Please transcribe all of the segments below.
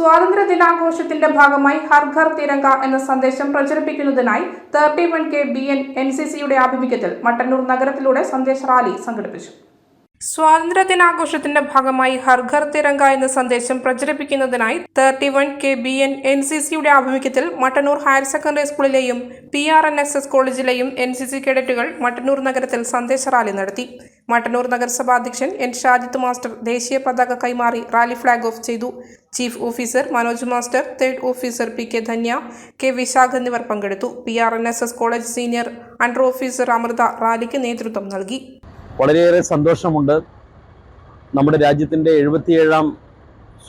സ്വാതന്ത്ര്യ ദിനാഘോഷത്തിന്റെ ഭാഗമായി ഹർ ഘർ തിരങ്ക എന്ന സന്ദേശം പ്രചരിപ്പിക്കുന്നതിനായി thirty one K B N N C സിയുടെ ആഭിമുഖ്യത്തിൽ മട്ടന്നൂർ നഗരത്തിലൂടെ സന്ദേശ റാലി സംഘടിപ്പിച്ചു. സ്വാതന്ത്ര്യ ദിനാഘോഷത്തിന്റെ ഭാഗമായി ഹർ ഘർ തിരങ്ക എന്ന സന്ദേശം പ്രചരിപ്പിക്കുന്നതിനായി thirty one K B N N C സിയുടെ ആഭിമുഖ്യത്തിൽ Mattannur higher secondary സ്കൂളിലെയും P R N S S കോളേജിലെയും N C C കേഡറ്റുകൾ മട്ടന്നൂർ നഗരത്തിൽ സന്ദേശ റാലി നടത്തി. മട്ടന്നൂർ നഗരസഭാ അധ്യക്ഷൻ എൻ ഷാജിത്ത് മാസ്റ്റർ ദേശീയ പതാക കൈമാറി റാലി ഫ്ളാഗ് ഓഫ് ചെയ്തു. Chief officer Manoj master third officer P K Dhanya K Vishakh എന്നിവർ പങ്കെടുത്തു. P R N S S college senior under officer Amrutha റാലിക്ക് നേതൃത്വം നൽകി. വളരെയേറെ സന്തോഷമുണ്ട്. നമ്മുടെ രാജ്യത്തിന്റെ എഴുപത്തിയേഴാം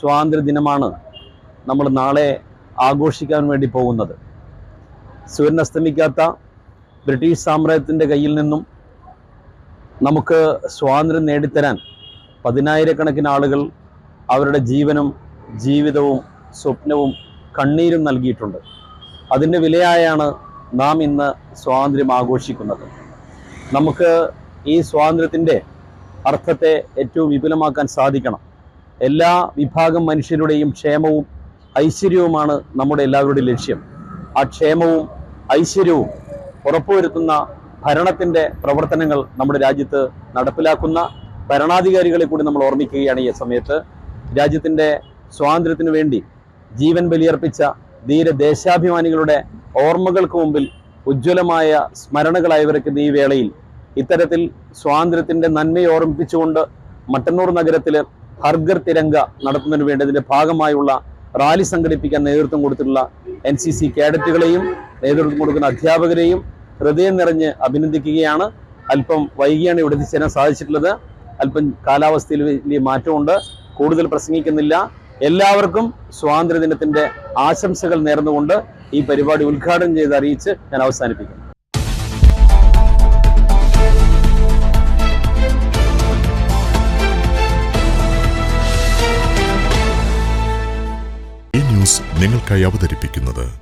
സ്വാതന്ത്ര്യ ദിനമാണ് നമ്മൾ നാളെ ആഘോഷിക്കാൻ വേണ്ടി പോകുന്നത്. സൂര്യൻ ബ്രിട്ടീഷ് സാമ്രാജ്യത്തിന്റെ കയ്യിൽ നിന്നും നമുക്ക് സ്വാതന്ത്ര്യം നേടിത്തരാൻ പതിനായിരക്കണക്കിന് ആളുകൾ അവരുടെ ജീവനും ജീവിതവും സ്വപ്നവും കണ്ണീരും നൽകിയിട്ടുണ്ട്. അതിന്റെ വിലയായാണ് നാം ഇന്ന് സ്വാതന്ത്ര്യം ആഘോഷിക്കുന്നത്. നമുക്ക് ഈ സ്വാതന്ത്ര്യത്തിന്റെ അർത്ഥത്തെ ഏറ്റവും വിപുലമാക്കാൻ സാധിക്കണം. എല്ലാ വിഭാഗം മനുഷ്യരുടെയും ക്ഷേമവും ഐശ്വര്യവുമാണ് നമ്മുടെ എല്ലാവരുടെയും ലക്ഷ്യം. ആ ക്ഷേമവും ഐശ്വര്യവും ഉറപ്പുവരുത്തുന്ന ഭരണത്തിന്റെ പ്രവർത്തനങ്ങൾ നമ്മുടെ രാജ്യത്ത് നടപ്പിലാക്കുന്ന ഭരണാധികാരികളെ കൂടി നമ്മൾ ഓർമ്മിക്കുകയാണ് ഈ സമയത്ത്. രാജ്യത്തിന്റെ സ്വാതന്ത്ര്യത്തിന് വേണ്ടി ജീവൻ ബലിയർപ്പിച്ച ധീര ദേശാഭിമാനികളുടെ ഓർമ്മകൾക്ക് മുമ്പിൽ ഉജ്ജ്വലമായ സ്മരണകളായവർക്ക് ഈ വേളയിൽ. ഇത്തരത്തിൽ സ്വാതന്ത്ര്യത്തിന്റെ നന്മയെ ഓർമ്മിപ്പിച്ചുകൊണ്ട് മട്ടന്നൂർ നഗരത്തിൽ ഹർഗർ തിരങ്ക നടത്തുന്നതിന് വേണ്ടി ഭാഗമായുള്ള റാലി സംഘടിപ്പിക്കാൻ നേതൃത്വം കൊടുത്തിട്ടുള്ള എൻ സി സി കേഡറ്റുകളെയും നേതൃത്വം കൊടുക്കുന്ന അധ്യാപകരെയും ഹൃദയം നിറഞ്ഞ് അഭിനന്ദിക്കുകയാണ്. അല്പം വൈകിയാണ് ഇവിടെ എത്തിച്ചേരാൻ സാധിച്ചിട്ടുള്ളത്. അല്പം കാലാവസ്ഥയിൽ വലിയ മാറ്റമുണ്ട്. കൂടുതൽ പ്രസംഗിക്കുന്നില്ല. എല്ലാവർക്കും സ്വാതന്ത്ര്യദിനത്തിന്റെ ആശംസകൾ നേർന്നുകൊണ്ട് ഈ പരിപാടി ഉദ്ഘാടനം ചെയ്ത് അറിയിച്ച് ഞാൻ അവസാനിപ്പിക്കും ഈ ന്യൂസ് നിങ്ങൾക്കായി അവതരിപ്പിക്കുന്നത്